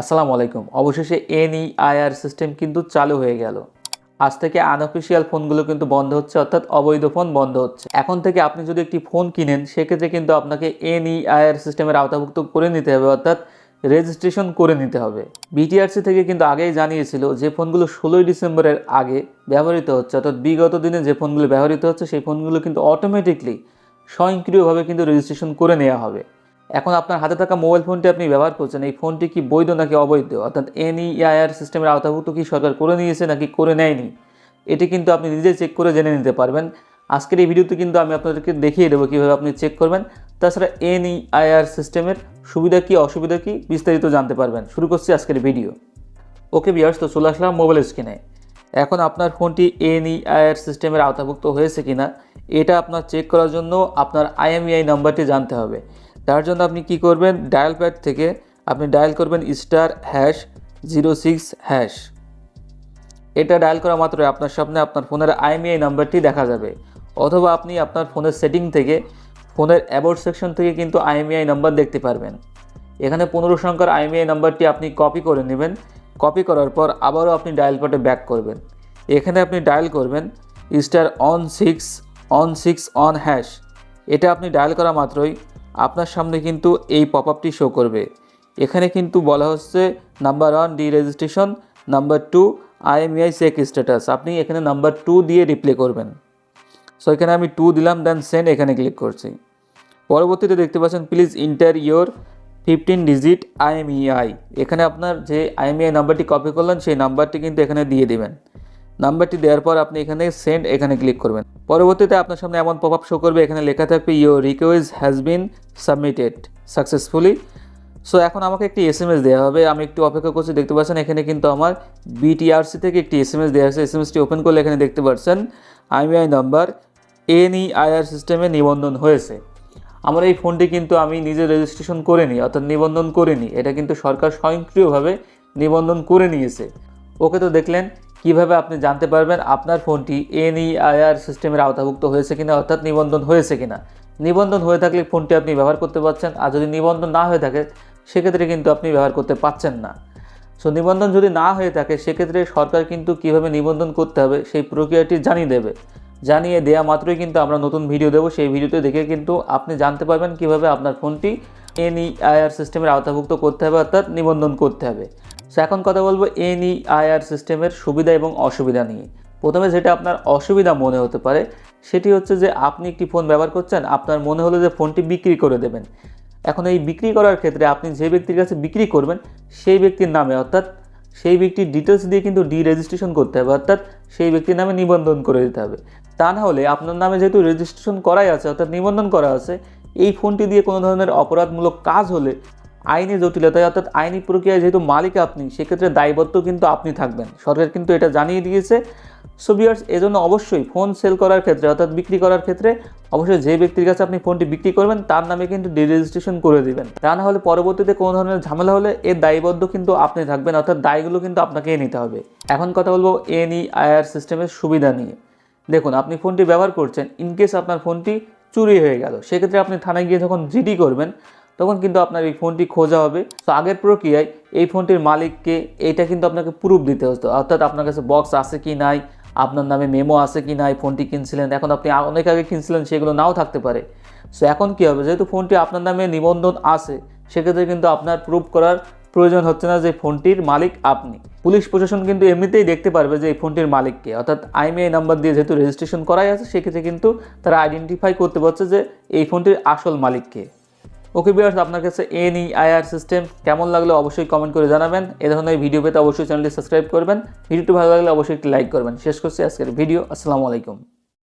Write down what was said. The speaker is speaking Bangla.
আসসালামু আলাইকুম। অবশেষে এনইআইআর সিস্টেম কিন্তু চালু হয়ে গেল। আজ থেকে আনঅফিসিয়াল ফোনগুলো কিন্তু বন্ধ হচ্ছে, অর্থাৎ অবৈধ ফোন বন্ধ হচ্ছে। এখন থেকে আপনি যদি একটি ফোন কিনেন, সেক্ষেত্রে কিন্তু আপনাকে এনইআইআর সিস্টেমের আওতাভুক্ত করে নিতে হবে, অর্থাৎ রেজিস্ট্রেশন করে নিতে হবে। বিটিআরসি থেকে কিন্তু আগেই জানিয়েছিল যে ফোনগুলো ষোলোই ডিসেম্বরের আগে ব্যবহৃত হচ্ছে, অর্থাৎ বিগত দিনে যে ফোনগুলো ব্যবহৃত হচ্ছে, সেই ফোনগুলো কিন্তু অটোমেটিকলি স্বয়ংক্রিয়ভাবে কিন্তু রেজিস্ট্রেশন করে নেওয়া হবে। এখন আপনার হাতে থাকা মোবাইল ফোনটি আপনি ব্যবহার করছেন, এই ফোনটি কি বৈধ নাকি অবৈধ? অর্থাৎ এনইআইআর সিস্টেমের আওতাভুক্ত কি সরকার করে নিয়েছে নাকি করে নেয়নি? এটি কিন্তু আপনি নিজে চেক করে জেনে নিতে পারবেন। আজকের এই ভিডিওতে কিন্তু আমি আপনাদেরকে দেখিয়ে দেবো কীভাবে আপনি চেক করবেন। তাছাড়া এনইআইআর সিস্টেমের সুবিধা কি, অসুবিধা কি বিস্তারিত জানতে পারবেন। শুরু করছি আজকের ভিডিও। ওকে বিয়ার্স তো চলে আসলাম মোবাইল স্ক্রিনে এখন আপনার ফোনটি এনইআইআর সিস্টেমের আওতাভুক্ত হয়েছে কিনা, এটা আপনার চেক করার জন্য আপনার আইএমইআই নাম্বারটি জানতে হবে। তার জন্য আপনি কি করবেন? ডায়াল প্যাড থেকে আপনি ডায়াল করবেন star hash zero six hash এটা ডায়াল করা মাত্র আপনার সামনে আপনার ফোনের আইএমইআই নাম্বারটি দেখা যাবে। অথবা আপনি আপনার ফোনের সেটিং থেকে ফোনের অ্যাবাউট সেকশন থেকে কিন্তু আইএমইআই নাম্বার দেখতে পারবেন। এখানে পনেরো সংখ্যার আইএমইআই নাম্বারটি আপনি কপি করে নেবেন। কপি করার পর আবারও আপনি ডায়াল প্যাডে ব্যাক করবেন। এখানে আপনি ডায়াল করবেন star one six one six one hash এটা আপনি ডায়াল করা মাত্রই আপনার সামনে কিন্তু এই পপ আপটি শো করবে। এখানে কিন্তু বলা হচ্ছে number one d registration number two IMEI check status আপনি এখানে নাম্বার টু দিয়ে রিপ্লে করবেন। সো এখানে আমি টু দিলাম দেন সেন্ড এখানে ক্লিক করছি। পরবর্তীতে দেখতে পাচ্ছেন please enter your fifteen digit IMEI এখানে আপনার যে আইএমইআই নাম্বারটি কপি করলেন, সেই নাম্বারটি কিন্তু এখানে দিয়ে দিবেন। নাম্বারটি দেওয়ার পর আপনি এখানে সেন্ড এখানে ক্লিক করবেন। পরবর্তীতে আপনার সামনে এমন পপ শো করবে, এখানে লেখা থাকবে your request has been submitted successfully so এখন আমাকে একটি এস এম এস দেওয়া হবে। আমি একটু অপেক্ষা করছি, দেখতে পাচ্ছেন এখানে কিন্তু আমার বিটিআরসি থেকে একটি এস এম এস দেওয়া আছে এস এম এসটি ওপেন করলে এখানে দেখতে পাচ্ছেন আইমিআই নাম্বার এনইআইআর সিস্টেমে নিবন্ধন হয়েছে। আমার এই ফোনটি কিন্তু আমি নিজে রেজিস্ট্রেশন করিনি, অর্থাৎ নিবন্ধন করিনি। এটা কিন্তু সরকার স্বয়ংক্রিয়ভাবে নিবন্ধন করে নিয়েছে। ওকে তো দেখলেন কীভাবে আপনি জানতে পারবেন আপনার ফোনটি এনইআইআর সিস্টেমের আওতাভুক্ত হয়েছে কিনা, অর্থাৎ নিবন্ধন হয়েছে কিনা? নিবন্ধন হয়ে থাকলে ফোনটি আপনি ব্যবহার করতে পারছেন, আর যদি নিবন্ধন না হয়ে থাকে, সেক্ষেত্রে কিন্তু আপনি ব্যবহার করতে পারছেন না। সো, নিবন্ধন যদি না হয়ে থাকে, সেক্ষেত্রে সরকার কিন্তু কীভাবে নিবন্ধন করতে হবে, সেই প্রক্রিয়াটি জানিয়ে দেবে। জানিয়ে দেওয়া মাত্রই কিন্তু আমরা নতুন ভিডিও দেবো। সেই ভিডিওতে দেখে কিন্তু আপনি জানতে পারবেন কীভাবে আপনার ফোনটি এনইআইআর সিস্টেমের আওতাভুক্ত করতে হবে, অর্থাৎ নিবন্ধন করতে হবে। সো এখন কথা বলব এনইআইআর সিস্টেমের সুবিধা এবং অসুবিধা নিয়ে। প্রথমে যেটা আপনার অসুবিধা মনে হতে পারে, সেটি হচ্ছে যে আপনি একটি ফোন ব্যবহার করছেন, আপনার মনে হলো যে ফোনটি বিক্রি করে দেবেন। এখন এই বিক্রি করার ক্ষেত্রে আপনি যে ব্যক্তির কাছে বিক্রি করবেন, সেই ব্যক্তির নামে, অর্থাৎ সেই ব্যক্তির ডিটেলস দিয়ে কিন্তু ডি রেজিস্ট্রেশন করতে হবে, অর্থাৎ সেই ব্যক্তির নামে নিবন্ধন করে দিতে হবে। তা না হলে আপনার নামে যেহেতু রেজিস্ট্রেশন করাই আছে, অর্থাৎ নিবন্ধন করা আছে, এই ফোনটি দিয়ে কোনো ধরনের অপরাধমূলক কাজ হলে আইনি জটিলতায় অর্থাৎ আইনি প্রক্রিয়ায় যেহেতু মালিক আপনি, সেক্ষেত্রে দায়বদ্ধ কিন্তু আপনি থাকবেন। সরকার কিন্তু এটা জানিয়ে দিয়েছে। সো বিয়ার্স এজন্য অবশ্যই ফোন সেল করার ক্ষেত্রে অর্থাৎ বিক্রি করার ক্ষেত্রে অবশ্যই যে ব্যক্তির কাছে আপনি ফোনটি বিক্রি করবেন, তার নামে কিন্তু ডিরেজিস্ট্রেশন করে দিবেন। তা না হলে পরবর্তীতে কোনো ধরনের ঝামেলা হলে এর দায়বদ্ধ কিন্তু আপনি থাকবেন, অর্থাৎ দায়গুলো কিন্তু আপনাকেই নিতে হবে। এখন কথা বলব এনইআইআর সিস্টেমের সুবিধা নিয়ে। দেখুন, আপনি ফোনটি ব্যবহার করছেন ইনকেস আপনার ফোনটি চুরি হয়ে গেল, সেক্ষেত্রে আপনি থানায় গিয়ে যখন জিডি করবেন তখন কিন্তু আপনার এই ফোনটি খোঁজা হবে। তো আগের প্রক্রিয়ায় এই ফোনটির মালিককে এইটা কিন্তু আপনাকে প্রুফ দিতে হতো। অর্থাৎ আপনার কাছে বক্স আছে কি নাই, আপনার নামে মেমো আছে কি নাই ফোনটি কিনছিলেন, এখন আপনি অনেক আগে কিনছিলেন, সেগুলো নাও থাকতে পারে। সো এখন কী হবে? যেহেতু ফোনটি আপনার নামে নিবন্ধন আছে, সেক্ষেত্রে কিন্তু আপনার প্রুফ করার প্রয়োজন হচ্ছে না যে ফোনটির মালিক আপনি। পুলিশ প্রশাসন কিন্তু এমনিতেই দেখতে পারবে যে এই ফোনটির মালিককে। অর্থাৎ আইমিআই নাম্বার দিয়ে যেহেতু রেজিস্ট্রেশন করাই আছে, সেক্ষেত্রে কিন্তু তারা আইডেন্টিফাই করতে পারছে যে এই ফোনটির আসল মালিককে। ওকে বিয়ার্স আপনার কাছে এন আইআর সিস্টেম কেমন লাগল অবশ্যই কমেন্ট করে জানাবেন। এ ধরনের ভিডিও পেতে অবশ্যই চ্যানেলটি সাবস্ক্রাইব করবেন। ভিডিওটি ভালো লাগলে অবশ্যই একটি লাইক করবেন। শেষ করছি আজকের ভিডিও আসসালামু আলাইকুম।